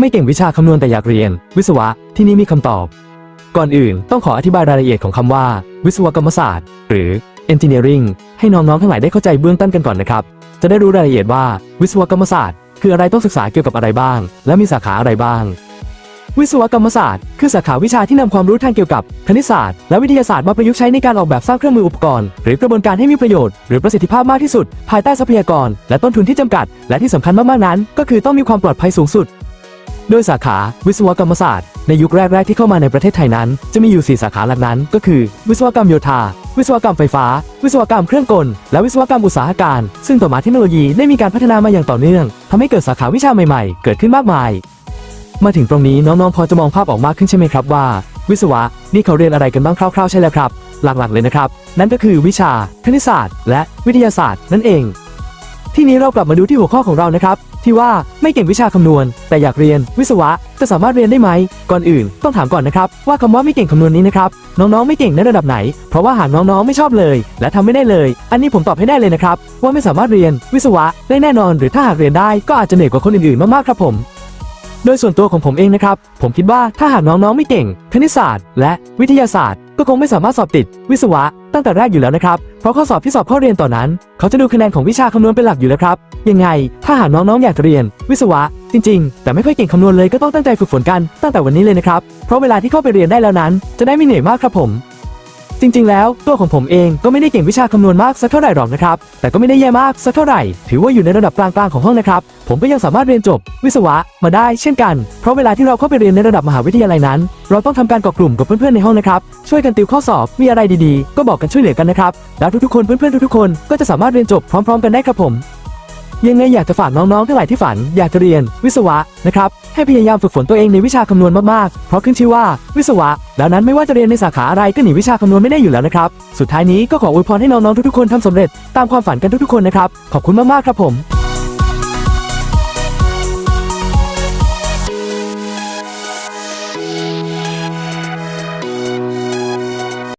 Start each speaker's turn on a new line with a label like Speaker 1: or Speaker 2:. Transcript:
Speaker 1: ไม่เก่งวิชาคำนวณแต่อยากเรียน วิศวะที่นี่มีคำตอบ ก่อนอื่นต้องขออธิบายรายละเอียดของคำว่า วิศวกรรมศาสตร์ หรือ engineering ให้น้องๆทั้งหลายได้เข้าใจเบื้องต้นกันก่อนนะครับ จะได้รู้รายละเอียดว่าวิศวกรรมศาสตร์ คืออะไรต้องศึกษาเกี่ยวกับอะไรบ้าง และมีสาขาอะไรบ้าง วิศวกรรมศาสตร์ คือสาขาวิชาที่นำความรู้ทางเกี่ยวกับคณิตศาสตร์และวิทยาศาสตร์มาประยุกต์ใช้ในการออกแบบสร้างเครื่องมืออุปกรณ์ หรือกระบวนการให้มีประโยชน์หรือประสิทธิภาพมากที่สุด ภายใต้ทรัพยากร และต้นทุนที่จำกัด และที่สำคัญมากๆนั้น ก็คือต้องมีความปลอดภัยสูงสุด โดยสาขาวิศวกรรมศาสตร์ ในยุคแรก ๆ ที่เข้ามาในประเทศไทยนั้น จะมีอยู่ 4 สาขาหลักนั้น ก็คือ วิศวกรรมโยธา วิศวกรรมไฟฟ้า วิศวกรรมเครื่องกล และวิศวกรรมอุตสาหการ ซึ่งต่อมาเทคโนโลยีได้มีการพัฒนามาอย่างต่อเนื่องทำให้เกิดสาขาวิชาใหม่ๆ เกิดขึ้นมากมาย มาถึงตรงนี้น้องๆพอจะมองภาพออกมากขึ้นใช่ไหมครับว่า วิศวะนี่เขาเรียนอะไรกันบ้างคร่าวๆใช่แล้วครับ หลักๆเลยนะครับ นั่นก็คือวิชาคณิตศาสตร์ และวิทยาศาสตร์ นั่นเอง ที่นี้เรากลับมาดูที่หัวข้อของเรานะครับ ที่ว่าไม่เก่งวิชาคำนวณ แต่อยากเรียนวิศวะจะสามารถเรียนได้ไหม ก่อนอื่นต้องถามก่อนนะครับ ว่าคำว่าไม่เก่งคำนวณนี้นะครับ น้องๆไม่เก่งในระดับไหน เพราะว่าหากน้องๆไม่ชอบเลย และทำไม่ได้เลย อันนี้ผมตอบให้ได้เลยนะครับ ว่าไม่สามารถเรียนวิศวะได้แน่นอน หรือถ้าหากเรียนได้ก็อาจจะเหนื่อยกว่าคนอื่นๆมากๆครับผมโดยส่วนตัวของผมเองนะครับ ผมคิดว่าถ้าหากน้องๆไม่เก่ง คณิตศาสตร์ และวิทยาศาสตร์ ก็คงไม่สามารถสอบติด วิศวะ ตั้งแต่แรกอยู่แล้วนะครับ เพราะข้อสอบที่สอบข้อเรียนต่อนนั้น เขาจะดูคะแนนของวิชาคำนวณเป็นหลักอยู่แล้วครับ ยังไง ถ้าหากน้องๆอยากเรียน วิศวะ จริง ๆ แต่ไม่ค่อยเก่งคำนวณเลยก็ต้องตั้งใจฝึกฝนกันตั้งแต่วันนี้เลยนะครับ เพราะเวลาที่เข้าไปเรียนได้แล้วนั้น จะได้ไม่เหนื่อยมากครับผม จริงๆ แล้ว ตัวของผมเองก็ไม่ได้เก่งวิชาคำนวณมากสักเท่าไหร่หรอกนะครับ แต่ก็ไม่ได้แย่มากสักเท่าไหร่ ถือว่าอยู่ในระดับกลางๆของห้องนะครับ ผมก็ยังสามารถเรียนจบ วิศวะมาได้เช่นกัน เพราะเวลาที่เราเข้าไปเรียนในระดับมหาวิทยาลัยนั้น เราต้องทำการก่อกลุ่มกับเพื่อนๆในห้องนะครับ ช่วยกันติวข้อสอบ มีอะไรดีๆ ก็บอกกันช่วยเหลือกันนะครับ แล้วทุกๆ คนเพื่อนๆ ทุกๆ คนก็จะสามารถเรียนจบพร้อม ๆ กันได้ครับผม ยังไงอยากจะฝากน้องๆทั้งหลายที่ฝัน อยากจะเรียน วิศวะนะครับให้พยายามฝึกฝนตัวเองในวิชาคำนวณมากๆ เพราะขึ้นชื่อว่า วิศวะแล้วนั้นไม่ว่าจะเรียนในสาขาอะไรก็หนีวิชาคำนวณไม่ได้อยู่แล้วนะครับ สุดท้ายนี้ก็ขออวยพรให้น้องๆทุกๆคนทำสำเร็จตามความฝันกันทุกๆคนนะครับขอบคุณมากๆครับผม